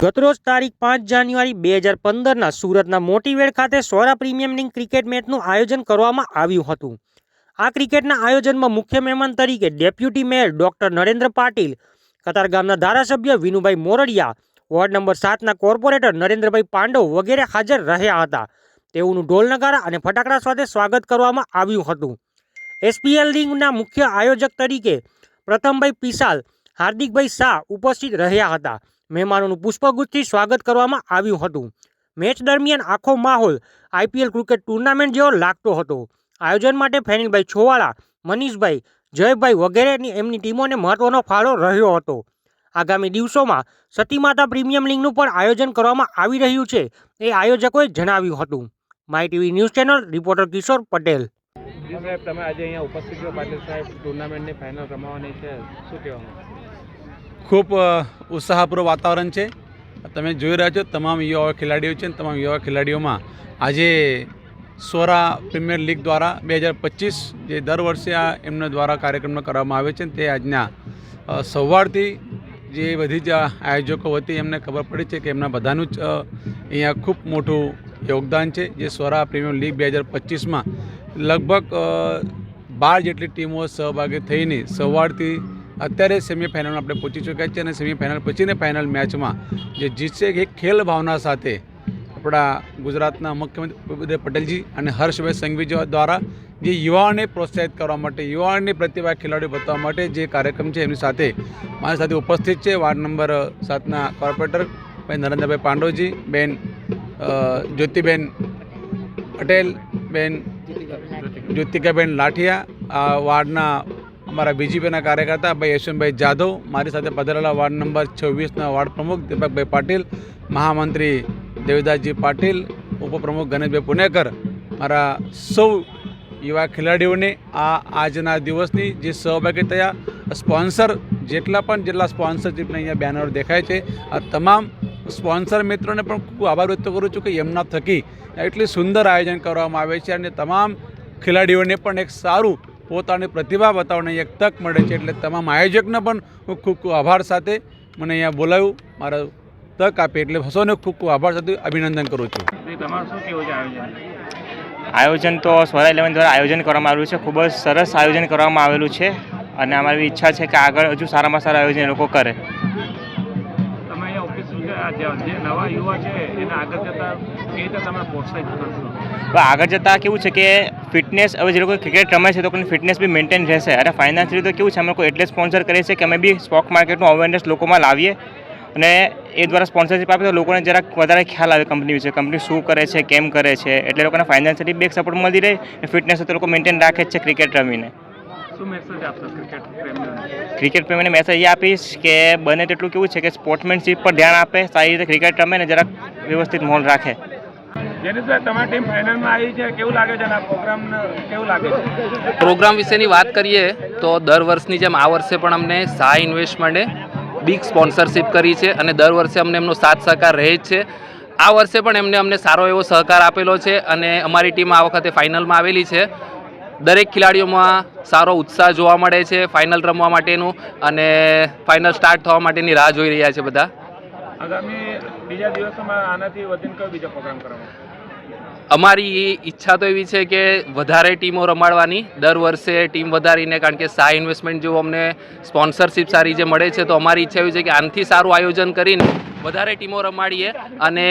ગતરોજ તારીખ પાંચ જાન્યુઆરી બે હજાર પંદરના સુરતના મોટીવેડ ખાતે સોરા પ્રીમિયમ લીગ ક્રિકેટ મેચનું આયોજન કરવામાં આવ્યું હતું. આ ક્રિકેટના આયોજનમાં મુખ્ય મહેમાન તરીકે deputy mayor doctor Narendra Patil કતારગામના ધારાસભ્ય વિનુભાઈ મોરડિયા, વોર્ડ નંબર સાતના કોર્પોરેટર નરેન્દ્રભાઈ પાંડવ વગેરે હાજર રહ્યા હતા. તેઓનું ઢોલ નગારા અને ફટાકડા સાથે સ્વાગત કરવામાં આવ્યું હતું. એસપીએલ લીગના મુખ્ય આયોજક તરીકે પ્રથમભાઈ પિસાલ, હાર્દિકભાઈ શાહ ઉપસ્થિત રહ્યા હતા. મહેમાનોનું પુષ્પગુચ્છથી સ્વાગત કરવામાં આવ્યું હતું. મેચ દરમિયાન આખો માહોલ આઈપીએલ ક્રિકેટ ટુર્નામેન્ટ જેવો લાગતો હતો. આયોજન માટે ફેનિલભાઈ છોવાળા, મનીષભાઈ, જયભાઈ વગેરેની એમની ટીમોને મહત્વનો ફાળો રહ્યો હતો. આગામી દિવસોમાં સતીમાતા પ્રીમિયમ લીગનું પણ આયોજન કરવામાં આવી રહ્યું છે એ આયોજકોએ જણાવ્યું હતું. My TV news channel, reporter Kishor Patel. સાહેબ, તમે આજે અહીંયા ઉપસ્થિત છો, પાટીલ સાહેબ, ટુર્નામેન્ટની ફાઇનલ રમાવાની છે. શું કહેવામાં ખૂબ ઉત્સાહપૂર્વક વાતાવરણ છે. તમે જોઈ રહ્યા છો, તમામ યુવા ખેલાડીઓ છે તમામ યુવા ખેલાડીઓમાં આજે સોરા પ્રીમિયર લીગ દ્વારા બે હજાર પચીસ જે દર વર્ષે આ એમના દ્વારા કાર્યક્રમનો કરવામાં આવે છે તે આજના સવારથી જે બધી જ આયોજકો વતી એમને ખબર પડી છે કે એમના બધાનું જ અહીંયા ખૂબ મોટું યોગદાન છે. જે સોરા પ્રીમિયર લીગ બે હજાર પચીસમાં લગભગ બાર જેટલી ટીમો સહભાગી થઈને સવારથી અત્યારે સેમીફાઇનલમાં આપણે પહોંચી ચૂક્યા છીએ અને સેમીફાઇનલ પછીને ફાઇનલ મેચમાં જે જીતશે એ ખેલ ભાવના સાથે આપણા ગુજરાતના મુખ્યમંત્રી પટેલજી અને હર્ષભાઈ સંઘવી દ્વારા જે યુવાઓને પ્રોત્સાહિત કરવા માટે યુવાઓની પ્રતિભા ખેલાડીઓ બતાવવા માટે જે કાર્યક્રમ છે એમની સાથે મારી સાથે ઉપસ્થિત છે વાર્ડ નંબર સાતના કોર્પોરેટર ભાઈ નરેન્દ્રભાઈ પાંડવજી બેન જ્યોતિબેન પટેલ બેન જ્યોતિકાબેન લાઠિયા આ વાર્ડના અમારા બીજીપીના કાર્યકર્તા ભાઈ યશવંતભાઈ જાધવ, મારી સાથે પધરેલા વાર્ડ નંબર છવ્વીસના વાર્ડ પ્રમુખ દીપકભાઈ પાટીલ, મહામંત્રી દેવદાસજી પાટીલ, ઉપપ્રમુખ ગણેશભાઈ પુનેકર મારા સૌ યુવા ખેલાડીઓને આ આજના દિવસની જે સહભાગી થયા, સ્પોન્સર જેટલા પણ જેટલા સ્પોન્સરશીપને અહીંયા બેનર દેખાય છે, આ તમામ સ્પોન્સર મિત્રોને પણ ખૂબ આભાર વ્યક્ત કરું છું કે એમના થકી એટલી સુંદર આયોજન કરવામાં આવે છે અને તમામ ખેલાડીઓને પણ એક સારું પોતાની પ્રતિભા બતાવવાની એક તક મળે છે એટલે તમામ આયોજકને પણ હું ખૂબ ખૂબ આભાર સાથે મને અહીંયા બોલાવ્યું. મારા તક આપી એટલે હસોને ખૂબ ખૂબ આભાર સાથે અભિનંદન કરું છું. તમારું શું કેવું છે આયોજન? આયોજન તો સ્વરા ઇલેવન દ્વારા આયોજન કરવામાં આવેલું છે. ખૂબ જ સરસ આયોજન કરવામાં આવેલું છે અને અમારી ઈચ્છા છે કે આગળ હજુ સારામાં સારા આયોજન એ લોકો કરે. જે નવા યુવા છે આગળ જતા આગળ જતા કેવું છે કે ફિટનેસ હવે જે લોકો ક્રિકેટ રમે છે તો ફિટનેસ બી મેન્ટેન રહેશે. અને ફાઇનાન્શિયલી તો કેવું છે, અમે એટલે સ્પોન્સર કરીએ છીએ કે અમે બી સ્ટોક માર્કેટનું અવેરનેસ લોકોમાં લાવીએ. અને એ દ્વારા સ્પોન્સરશિપ આપે તો લોકોને જરાક વધારે ખ્યાલ આવે કંપની વિશે. કંપની શું કરે છે, કેમ કરે છે, એટલે લોકોને ફાઇનાન્શિયલી બી સપોર્ટ મળી રહે. ફિટનેસ તો લોકો મેન્ટેન રાખે છે ક્રિકેટ રમીને. શું મેસેજ આપશો ક્રિકેટ પ્રેમીઓને? ક્રિકેટ પ્રેમીને મેસેજ એ આપીશ કે બને તેટલું કેવું છે કે સ્પોર્ટ્સમેનશીપ પર ધ્યાન આપે સારી રીતે ક્રિકેટ રમે ને જરાક વ્યવસ્થિત માહોલ રાખે. જેની તમારી ટીમ ફાઇનલમાં આવી છે કેવું લાગે છે આ પ્રોગ્રામ કેવું લાગે છે? પ્રોગ્રામ વિશેની વાત કરીએ તો દર વર્ષની જેમ આ વર્ષે પણ અમને શાહ ઇન્વેસ્ટમેન્ટે બિગ સ્પોન્સરશિપ કરી છે અને દર વર્ષે અમને એમનો સાથ સહકાર રહે જ છે. આ વર્ષે પણ એમને અમને સારો એવો સહકાર આપેલો છે અને અમારી ટીમ આ વખતે ફાઇનલમાં આવેલી છે. દરેક ખેલાડીઓમાં સારો ઉત્સાહ જોવા મળે છે ફાઇનલ રમવા માટેનું અને ફાઇનલ સ્ટાર્ટ થવા માટેની રાહ જોઈ રહ્યા છે બધા. આગામી બીજા દિવસોમાં આનાથી વધીને કયો બીજો પ્રોગ્રામ કરવામાં અમારી ઈચ્છા તો એવી છે કે વધારે ટીમો રમાડવાની. દર વર્ષે ટીમ વધારીને કારણ કે સા ઇન્વેસ્ટમેન્ટ જેવું અમને સ્પોન્સરશિપ સારી જે મળે છે તો અમારી ઈચ્છા એવી છે કે આનાથી સારું આયોજન કરીને વધારે ટીમો રમાડીએ અને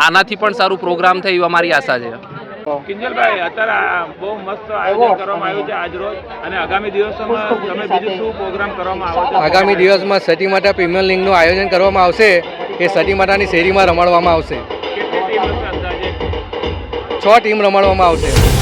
આનાથી પણ સારું પ્રોગ્રામ થાય એવી અમારી આશા છે. કિંજલભાઈ અત્યારે બહુ મસ્ત આયોજન કરવામાં આવ્યું છે આજ રોજ. અને આગામી દિવસોમાં તમે બીજું શું પ્રોગ્રામ કરવામાં આવે છે? આગામી દિવસમાં સતી માતા પ્રીમિયર લીગનું આયોજન કરવામાં આવશે. એ સતી માતાની શેરીમાં રમાડવામાં આવશે. છ ટીમ રમાડવામાં આવશે.